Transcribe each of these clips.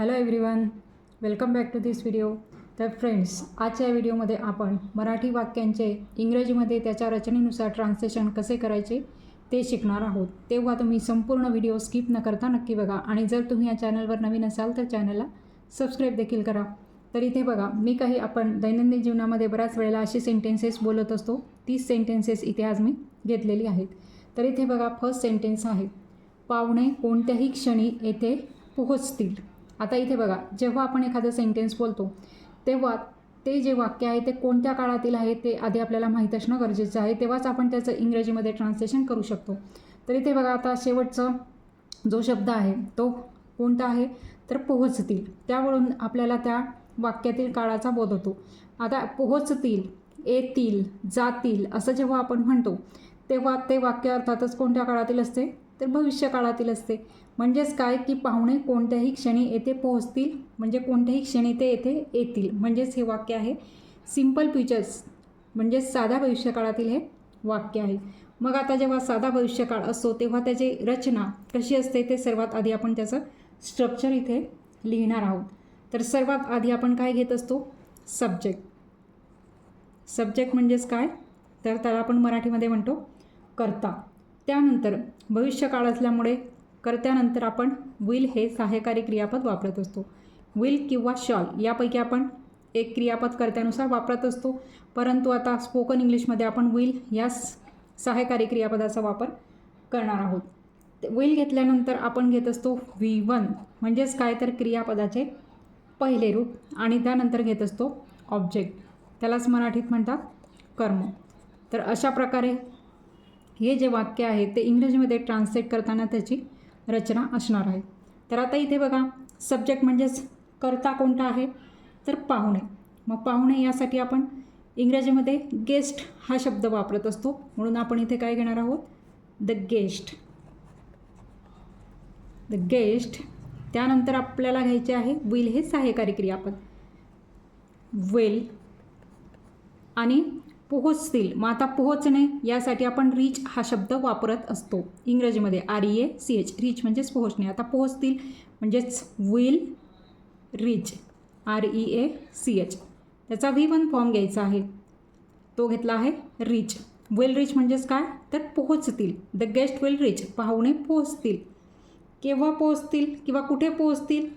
Hello everyone welcome back to this video तर friends आजच्या व्हिडिओमध्ये आपण मराठी वाक्यांचे इंग्रजीमध्ये त्याच्या रचनेनुसार ट्रान्सलेशन कसे करायचे ते शिकणार आहोत. तेव्हा तुम्ही संपूर्ण व्हिडिओ स्किप न करता नक्की बघा. आणि जर तुम्ही या चॅनलवर नवीन असाल तर चॅनलला सबस्क्राईब देखील करा. तर इथे बघा मी काही आपण दैनंदिन जीवनामध्ये बऱ्याच वेळेला असे सेंटेन्सेस बोलत असतो. तीस सेंटेन्सेस इथे आज मी घेतलेली आहेत. तर इथे बघा फर्स्ट सेंटेन्स आहे. पाहुणे कोणत्याही क्षणी येथे पोहोचतील. आता इथे बघा जेव्हा आपण एखादं सेंटेन्स बोलतो तेव्हा ते जे वाक्य आहे ते कोणत्या काळातील आहे ते आधी आपल्याला माहीत असणं गरजेचं आहे. तेव्हाच आपण त्याचं इंग्रजीमध्ये ट्रान्सलेशन करू शकतो. तर इथे बघा आता शेवटचं जो शब्द आहे तो कोणता आहे? तर पोहोचतील. त्यावरून आपल्याला त्या वाक्यातील काळाचा बोध होतो. आता पोहोचतील येतील जातील असं जेव्हा आपण म्हणतो तेव्हा ते वाक्य अर्थातच कोणत्या काळातील असते? तर भविष्य काळातील असते. म्हणजेच काय? की पाहुणे कोणत्याही क्षणी येथे पोहोचतील म्हणजे कोणत्याही क्षणी ते येथे येतील. म्हणजेच हे वाक्य आहे. सिंपल फ्युचर्स म्हणजेच साधा भविष्यकाळातील हे वाक्य आहे. मग आता जेव्हा साधा भविष्यकाळ असतो तेव्हा त्याची रचना कशी असते ते सर्वात आधी आपण त्याचं स्ट्रक्चर इथे लिहिणार आहोत. तर सर्वात आधी आपण काय घेत असतो? सब्जेक्ट सब्जेक्ट म्हणजेच काय? तर त्याला आपण मराठीमध्ये म्हणतो कर्ता. त्यानंतर भविष्यकाळ असल्यामुळे कर्त्यानंतर आपण विल हे सहाय्यकारी क्रियापद वापरत असतो. विल किंवा शॉल यापैकी आपण एक क्रियापद कर्त्यानुसार वापरत असतो. परंतु आता स्पोकन इंग्लिशमध्ये आपण विल या सहाय्यकारी क्रियापदाचा वापर करणार आहोत. विल घेतल्यानंतर आपण घेत असतो व्ही वन म्हणजेच काय तर क्रियापदाचे पहिले रूप आणि त्यानंतर घेत असतो ऑब्जेक्ट. त्यालाच मराठीत म्हणतात कर्म. तर अशा प्रकारे हे जे वाक्य आहे ते इंग्रजीमध्ये ट्रान्सलेट करताना त्याची रचना असणार आहे. तर आता इथे बघा सब्जेक्ट म्हणजेच करता कोणता आहे? तर पाहुणे. मग पाहुणे यासाठी आपण इंग्रजीमध्ये गेस्ट हा शब्द वापरत असतो. म्हणून आपण इथे काय घेणार आहोत? द गेस्ट द गेस्ट त्यानंतर आपल्याला घ्यायचे आहे विल हे सहाय्यकारी क्रियापद. विल आणि पोहोचतील. मग आता पोहोचणे यासाठी आपण रीच हा शब्द वापरत असतो. इंग्रजीमध्ये R E A C H reach म्हणजेच पोहोचणे. आता पोहोचतील म्हणजेच will reach R E A C H त्याचा व्ही वन फॉर्म घ्यायचा आहे. तो घेतला आहे रीच विल रीच म्हणजेच काय? तर पोहोचतील. द गेस्ट विल रीच पाहुणे पोहोचतील. केव्हा पोहोचतील किंवा कुठे पोहोचतील?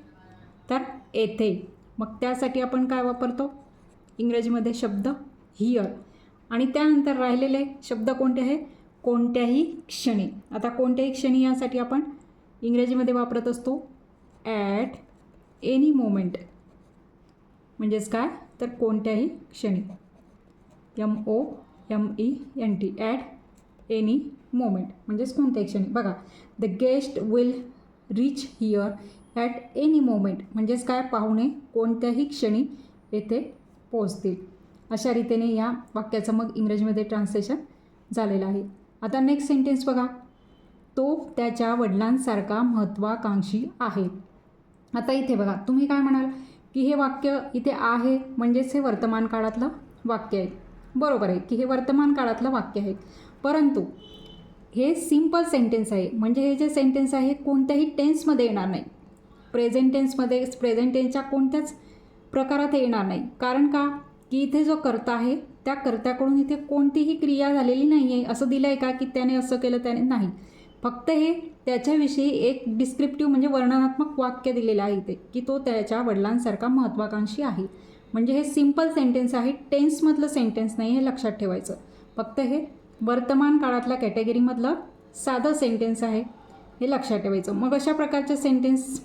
तर येथे. मग त्यासाठी आपण काय वापरतो? इंग्रजीमध्ये शब्द हिअर आणि त्यानंतर राहिलेले शब्द कोणते आहे? कोणत्याही क्षणी. आता कोणत्याही क्षणी यासाठी आपण इंग्रजीमध्ये वापरत असतो ॲट एनी मोमेंट म्हणजेच काय? तर कोणत्याही क्षणी. M O M E N T at any moment म्हणजेच कोणत्याही क्षणी. बघा the guest will reach here at any moment म्हणजेच काय? पाहुणे कोणत्याही क्षणी येथे पोहोचतील. अशा रीतीने या वाक्याचं मग इंग्रजीमध्ये ट्रान्सलेशन झालेलं आहे. आता नेक्स्ट सेंटेन्स बघा. तो त्याच्या वडिलांसारखा महत्त्वाकांक्षी आहे. आता इथे बघा तुम्ही काय म्हणाल? की हे वाक्य इथे आहे म्हणजेच हे वर्तमान काळातलं वाक्य आहे. बरोबर आहे की हे वर्तमान काळातलं वाक्य आहे. परंतु हे सिंपल सेंटेन्स आहे. म्हणजे हे जे सेंटेन्स आहे कोणत्याही टेन्समध्ये येणार नाही. प्रेझेंट टेन्समध्ये प्रेझेंट टेन्सच्या कोणत्याच प्रकारात येणार नाही. कारण का? की इथे जो कर्ता आहे त्या कर्त्याकडून इथे कोणतीही क्रिया झालेली नाही आहे असं दिलं आहे का की त्याने असं केलं त्याने नाही. फक्त हे त्याच्याविषयी एक डिस्क्रिप्टिव्ह म्हणजे वर्णनात्मक वाक्य दिलेलं आहे इथे की तो त्याच्या वडिलांसारखा महत्त्वाकांक्षी आहे. म्हणजे हे सिंपल सेंटेन्स आहे टेन्समधलं सेंटेन्स नाही हे लक्षात ठेवायचं. फक्त हे वर्तमान काळातल्या कॅटेगरीमधलं साधं सेंटेन्स आहे हे लक्षात ठेवायचं. मग अशा प्रकारचे सेंटेन्स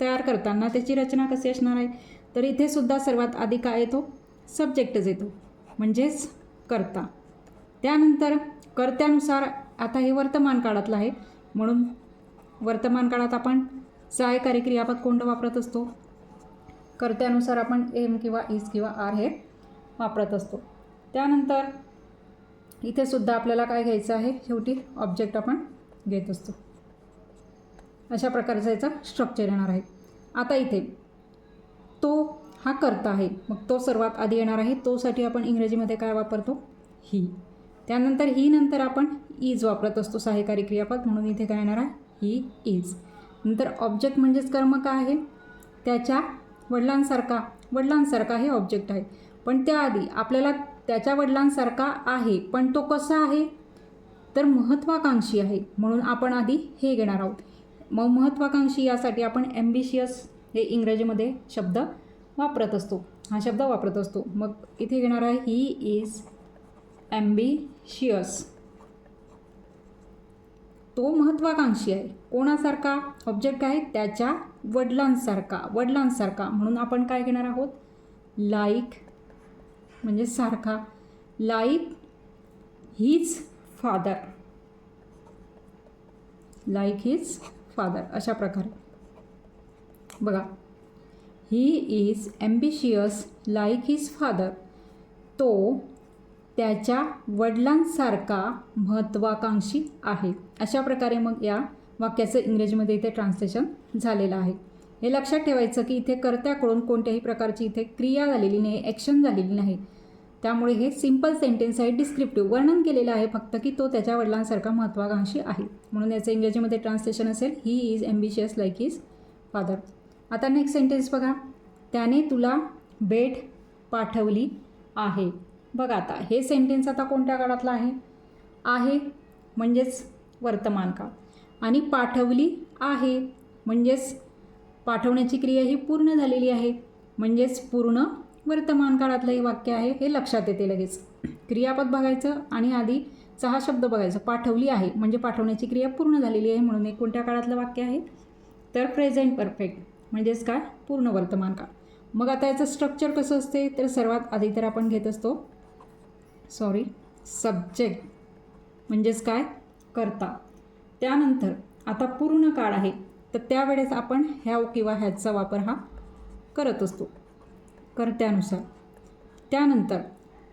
तयार करताना त्याची रचना कशी असणार आहे? तर इथे सुद्धा सर्वात आधी काय येतो? सब्जेक्टच येतो. म्हणजेच कर्ता. त्यानंतर कर्त्यानुसार आता हे वर्तमान काळातलं आहे. म्हणून वर्तमान काळात आपण सहाय्यकारी क्रियापद कोणतं वापरत असतो. कर्त्यानुसार आपण एम किंवा इज किंवा आर हे वापरत असतो. त्यानंतर इथे सुद्धा आपल्याला काय घ्यायचं आहे? शेवटी ऑब्जेक्ट आपण घेत असतो. अशा प्रकारचा याचा स्ट्रक्चर येणार आहे. आता इथे तो हा करता आहे. मग तो सर्वात आधी येणार आहे. तोसाठी आपण इंग्रजीमध्ये काय वापरतो? ही. त्यानंतर ही नंतर आपण इज वापरत असतो. सहाय्यकारी क्रियापद. म्हणून इथे काय येणार आहे? ही इज नंतर ऑब्जेक्ट म्हणजेच कर्म काय आहे? त्याच्या वडिलांसारखा. वडिलांसारखा हे ऑब्जेक्ट आहे. पण त्याआधी आपल्याला त्याच्या वडिलांसारखा आहे. पण तो कसा आहे? तर महत्त्वाकांक्षी आहे. म्हणून आपण आधी हे घेणार आहोत. मग महत्त्वाकांक्षी यासाठी आपण ॲम्बिशियस हे इंग्रजीमध्ये शब्द वापरत असतो. हा शब्द वापरत असतो. मग इथे घेणार आहे ही इज ॲम्बिशियस तो महत्त्वाकांक्षी आहे. कोणासारखा ऑब्जेक्ट आहे त्याच्या वडिलांसारखा वडिलांसारखा. म्हणून आपण काय घेणार आहोत? लाईक म्हणजे सारखा. Like his father like his father अशा प्रकारे. बघा. He is ambitious like his father तो त्याच्या वडिलांसारखा महत्त्वाकांक्षी आहे. अशा प्रकारे मग या वाक्याचं इंग्रजीमध्ये इथे ट्रान्सलेशन झालेलं आहे. हे लक्षात ठेवायचं की इथे कर्त्याकडून कोणत्याही प्रकारची इथे क्रिया झालेली नाही ॲक्शन झालेली नाही. त्यामुळे हे सिंपल सेंटेन्स आहे डिस्क्रिप्टिव्ह वर्णन केलेलं आहे फक्त की तो त्याच्या वडिलांसारखा महत्त्वाकांक्षी आहे. म्हणून याचं इंग्रजीमध्ये ट्रान्सलेशन असेल he is ambitious like is father आता नेक्स्ट सेंटेन्स बघा. त्याने तुला भेट पाठवली आहे. बघा आता हे सेंटेन्स आता कोणत्या काळातलं आहे? आहे म्हणजेच वर्तमान काळ. आणि पाठवली आहे म्हणजेच पाठवण्याची क्रिया ही पूर्ण झालेली आहे. म्हणजेच पूर्ण वर्तमान काळातलं हे वाक्य आहे हे लक्षात येते लगेच. क्रियापद बघायचं आणि आधी सहा शब्द बघायचं. पाठवली आहे म्हणजे पाठवण्याची क्रिया पूर्ण झालेली आहे म्हणून हे कोणत्या काळातलं वाक्य आहे? तर प्रेझेंट परफेक्ट म्हणजेच काय? पूर्ण वर्तमान काळ. मग आता याचं स्ट्रक्चर कसं असते? तर सर्वात आधी तर आपण घेत असतो सॉरी सब्जेक्ट म्हणजेच काय? करता. त्यानंतर आता पूर्ण काळ आहे तर त्यावेळेस आपण ह्याव किंवा ह्याचा वापर हा करत असतो कर्त्यानुसार. त्यानंतर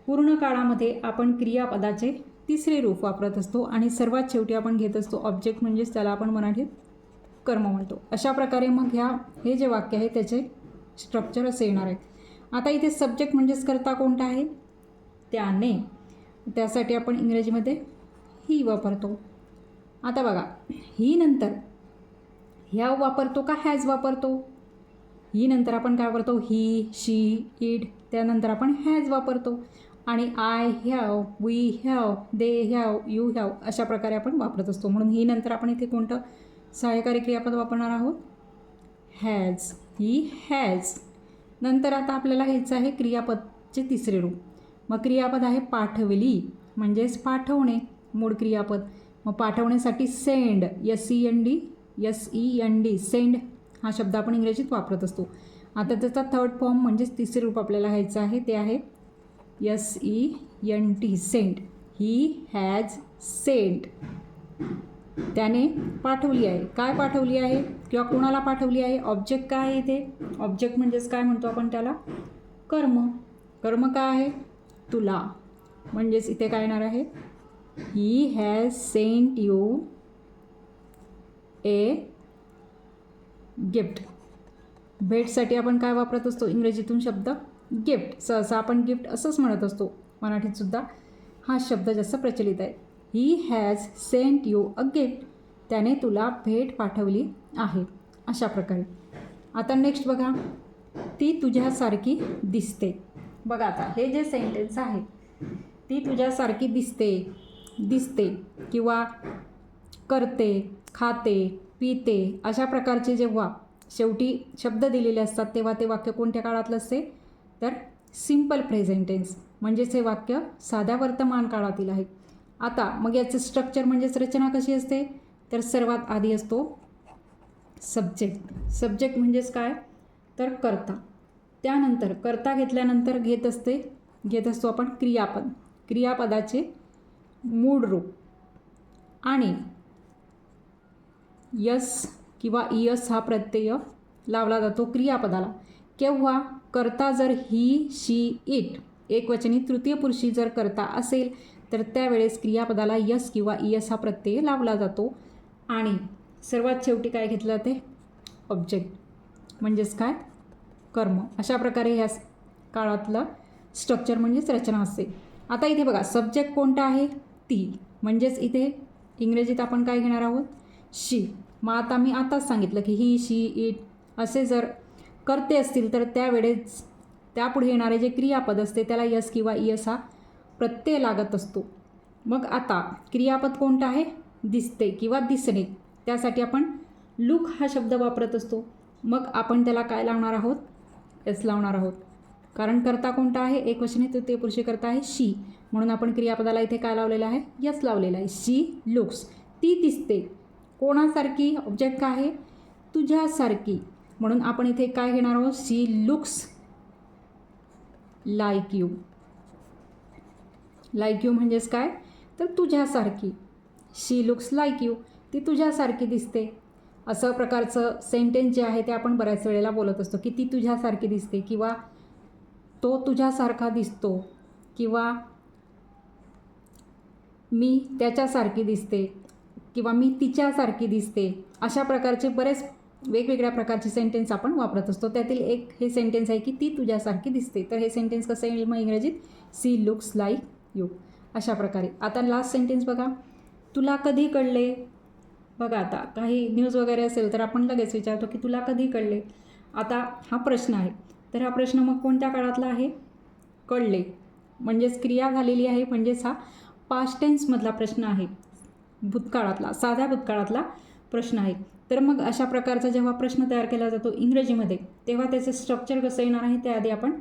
पूर्ण काळामध्ये आपण क्रियापदाचे तिसरे रूप वापरत असतो आणि सर्वात शेवटी आपण घेत असतो ऑब्जेक्ट म्हणजेच त्याला आपण मराठीत कर्म म्हणतो. अशा प्रकारे मग ह्या हे जे वाक्य आहे त्याचे स्ट्रक्चर असे येणार आहे आता इथे सब्जेक्ट म्हणजेच करता कोणता आहे? त्याने. त्यासाठी आपण इंग्रजीमध्ये ही वापरतो. आता बघा ही नंतर ह्या वापरतो का हॅज वापरतो? ही नंतर आपण काय वापरतो? ही शी इट त्यानंतर आपण हॅज वापरतो. आणि I have we have they have you have अशा प्रकारे आपण वापरत असतो. म्हणून ही नंतर आपण इथे कोणतं? सहाय्यकारी क्रियापद वापरणार आहोत. हॅज ही हॅज नंतर आता आपल्याला घ्यायचं आहे क्रियापदचे तिसरे रूप. मग क्रियापद आहे पाठवली म्हणजेच पाठवणे मूळ क्रियापद. मग पाठवण्यासाठी send S E N D S E N D send हा शब्द आपण इंग्रजीत वापरत असतो. आता त्याचा थर्ड फॉर्म म्हणजेच तिसरे रूप आपल्याला घ्यायचं आहे ते आहे S E N T sent he has sent त्याने पाठवली आहे. काय पाठवली आहे? किंवा कोणाला पाठवली आहे? ऑब्जेक्ट काय आहे इथे ऑब्जेक्ट म्हणजेच काय म्हणतो आपण त्याला? कर्म. कर्म काय आहे? तुला. म्हणजेच इथे काय येणार आहे? He has sent you a gift भेटसाठी आपण काय वापरत असतो? इंग्रजीतून शब्द गिफ्ट सहसा आपण गिफ्ट असंच म्हणत असतो. मराठीतसुद्धा हा शब्द जास्त प्रचलित आहे. He has sent you a gift त्याने तुला भेट पाठवली आहे. अशा प्रकारे. आता नेक्स्ट बघा. ती तुझ्यासारखी दिसते. बघा आता हे जे सेंटेन्स आहे ती तुझ्यासारखी दिसते. दिसते किंवा करते खाते पिते अशा प्रकारचे जेव्हा शेवटी शब्द दिलेले असतात तेव्हा ते वाक्य कोणत्या काळातलं असते? तर सिंपल प्रेझेंटेन्स म्हणजेच हे वाक्य साध्या वर्तमान काळातील आहे. आता मग याचं स्ट्रक्चर म्हणजेच रचना कशी असते? तर सर्वात आधी असतो सब्जेक्ट सब्जेक्ट म्हणजेच काय? तर कर्ता. त्यानंतर कर्ता घेतल्यानंतर घेत असते घेत असतो आपण क्रियापद. क्रियापदाचे मूळ रूप. आणि यस किंवा इयस हा प्रत्यय लावला जातो क्रियापदाला. केव्हा? करता जर ही शी इट एकवचनी तृतीय पुरुषी जर करता असेल तर त्यावेळेस क्रियापदाला यस किंवा इयस हा प्रत्यय लावला जातो. आणि सर्वात शेवटी काय घेतलं जाते? ऑब्जेक्ट म्हणजेच काय? कर्म. अशा प्रकारे ह्या काळातलं स्ट्रक्चर म्हणजेच रचना असते. आता इथे बघा सब्जेक्ट कोणता आहे? ती. म्हणजेच इथे इंग्रजीत आपण काय घेणार आहोत? शी मग आता मी आताच सांगितलं की ही शी इट असे जर करते असतील तर त्यावेळेस त्यापुढे येणारे जे क्रियापद असते त्याला यस किंवा इयस हा प्रत्यय लागत असतो. मग आता क्रियापद कोणतं आहे? दिसते किंवा दिसणे. त्यासाठी आपण लुक हा शब्द वापरत असतो. मग आपण त्याला काय लावणार आहोत? एस लावणार आहोत. कारण करता कोणता आहे? एक वचने तृतीय पुरुषी करता आहे शी. म्हणून आपण क्रियापदाला इथे काय लावलेलं आहे? यस लावलेलं आहे. She looks. ती दिसते. कोणासारखी ऑब्जेक्ट काय आहे? तुझ्यासारखी. म्हणून आपण इथे काय घेणार आहोत? She looks. Like you. Like you म्हणजेच काय? तर तुझ्यासारखी. शी लुक्स लाईक यू ती तुझ्यासारखी दिसते. असं प्रकारचं सेंटेन्स जे आहे ते आपण बऱ्याच वेळेला बोलत असतो की ती तुझ्यासारखी दिसते किंवा तो तुझ्यासारखा दिसतो किंवा मी त्याच्यासारखी दिसते किंवा मी तिच्यासारखी दिसते. अशा प्रकारचे बरेच वेगवेगळ्या प्रकारचे सेंटेन्स आपण वापरत असतो. त्यातील एक हे सेंटेन्स आहे की ती तुझ्यासारखी दिसते. तर हे सेंटेन्स कसं येईल मग इंग्रजीत? She looks like you. अशा प्रकारे. आता लास्ट सेंटेन्स बघा. तुला कधी कळले? बघा आता काही न्यूज वगैरे असेल तर आपण लगेच विचारतो की तुला कधी कळले? आता हा प्रश्न आहे. तर हा प्रश्न मग कोणत्या काळातला आहे? कळले. म्हणजेच क्रिया झालेली आहे म्हणजेच हा पास्ट टेन्समधला प्रश्न आहे. भूतकाळातला साध्या भूतकाळातला प्रश्न आहे. तर मग अशा प्रकारचा जेव्हा प्रश्न तयार केला जातो इंग्रजीमध्ये तेव्हा त्याचं स्ट्रक्चर कसं येणार आहे ते आधी आपण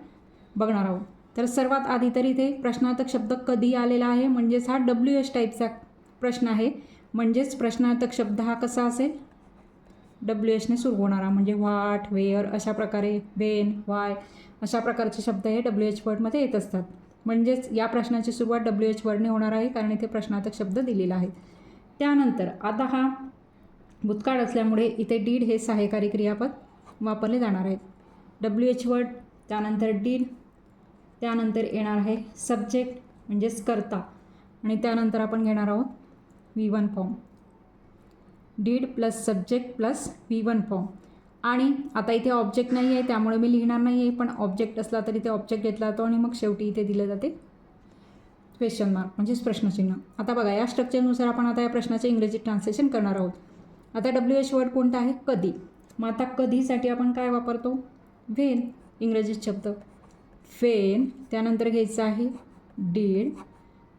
बघणार आहोत. तर सर्वात आधी तरी इथे प्रश्नार्थक शब्द कधी आलेला आहे म्हणजेच हा डब्ल्यू एच टाईपचा प्रश्न आहे. म्हणजेच प्रश्नार्थक शब्द हा कसा असेल? डब्ल्यू एचने सुरू होणारा म्हणजे व्हाट वेअर अशा प्रकारे वेन वाय अशा प्रकारचे शब्द हे डब्ल्यू एच वर्डमध्ये येत असतात. म्हणजेच या प्रश्नाची सुरुवात डब्ल्यू एच वर्डने होणार आहे कारण इथे प्रश्नार्थक शब्द दिलेला आहे. त्यानंतर आता हा भूतकाळ असल्यामुळे इथे डीड हे सहाय्यकारी क्रियापद वापरले जाणार आहेत डब्ल्यू एच वर्ड त्यानंतर डीड त्यानंतर येणार आहे सब्जेक्ट म्हणजेच कर्ता. आणि त्यानंतर आपण घेणार आहोत V one form did plus subject plus V one form आणि आता इथे ऑब्जेक्ट नाही आहे त्यामुळे मी लिहिणार नाही आहे पण ऑब्जेक्ट असला तरी ते ऑब्जेक्ट घेतला जातो आणि मग शेवटी इथे दिलं जाते क्वेश्चन मार्क म्हणजेच प्रश्नचिन्ह. आता बघा या स्ट्रक्चरनुसार आपण आता या प्रश्नाचे इंग्रजी ट्रान्सलेशन करणार आहोत. आता डब्ल्यू एच वर्ड कोणता आहे? कधी. मग आता कधीसाठी आपण काय वापरतो? व्हेन इंग्रजीत शब्द. फेन त्यानंतर घ्यायचं आहे डीड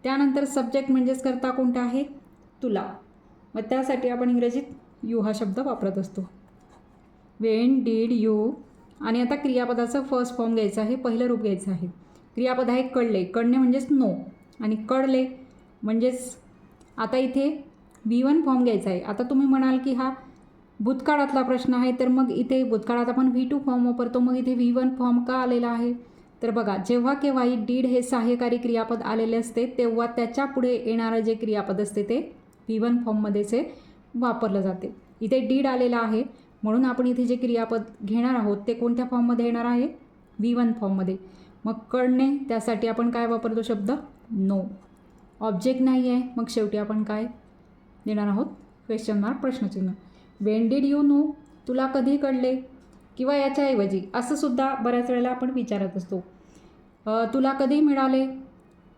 त्यानंतर सब्जेक्ट म्हणजेच करता कोणता आहे? तुला. मग त्यासाठी आपण इंग्रजीत यू हा शब्द वापरत असतो. वेन डीड यू आणि आता क्रियापदाचं फर्स्ट फॉर्म घ्यायचं आहे पहिलं रूप घ्यायचं आहे. क्रियापद आहे कळले कळणे म्हणजेच नो आणि कळले म्हणजेच आता इथे व्ही वन फॉर्म घ्यायचा आहे. आता तुम्ही म्हणाल की हा भूतकाळातला प्रश्न आहे तर मग इथे भूतकाळात आपण व्ही टू फॉर्म वापरतो. मग इथे व्ही वन फॉर्म का आलेला आहे? तर बघा जेव्हा केव्हाही डीड हे सहाय्यकारी क्रियापद आलेले असते तेव्हा त्याच्या पुढे येणारं जे क्रियापद असते ते व्ही वन फॉर्ममध्येच हे वापरलं जाते. इथे डीड आलेला आहे म्हणून आपण इथे जे क्रियापद घेणार आहोत ते कोणत्या फॉर्ममध्ये येणार आहे? व्ही वन फॉर्ममध्ये. मग कळणे त्यासाठी आपण काय वापरतो शब्द? नो ऑब्जेक्ट नाही आहे मग शेवटी आपण काय देणार आहोत? क्वेश्चन मार्क प्रश्नचिन्ह. वेन डीड यू नो तुला कधी कळले? किंवा याच्याऐवजी असं सुद्धा बऱ्याच वेळेला आपण विचारत असतो. तुला कधी मिळाले?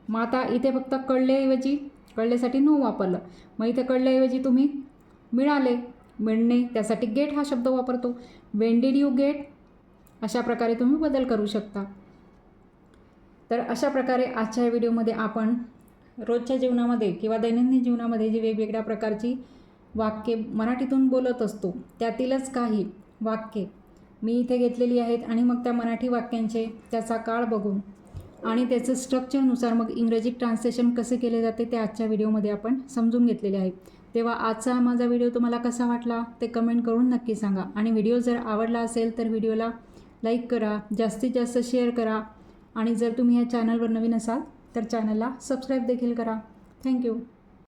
मग आता इथे फक्त कळल्याऐवजी कळल्यासाठी नो वापरलं. मग इथे कळल्याऐवजी तुम्ही मिळाले. मिळणे त्यासाठी गेट हा शब्द वापरतो. वेन डीड यू गेट अशा प्रकारे तुम्ही बदल करू शकता. तर अशा प्रकारे आजच्या व्हिडिओमध्ये आपण रोजच्या जीवनामध्ये किंवा दैनंदिन जीवनामध्ये जी वेगवेगळ्या प्रकारची वाक्ये मराठीतून बोलत असतो त्यातीलच काही वाक्ये मी इथे घेतलेली आहेत आणि मग त्या मराठी वाक्यांचे त्याचा काळ बघून आणि त्याचं स्ट्रक्चरनुसार मग इंग्रजी ट्रान्सलेशन कसे केले जाते ते आजच्या व्हिडिओमध्ये आपण समजून घेतलेले आहे. तेव्हा आजचा माझा व्हिडिओ तुम्हाला कसा वाटला ते कमेंट करून नक्की सांगा. आणि व्हिडिओ जर आवडला असेल तर व्हिडिओला लाईक करा जास्तीत जास्त शेअर करा. आणि जर तुम्ही या चॅनलवर नवीन असाल तर चॅनलला सबस्क्राईब देखील करा. थँक्यू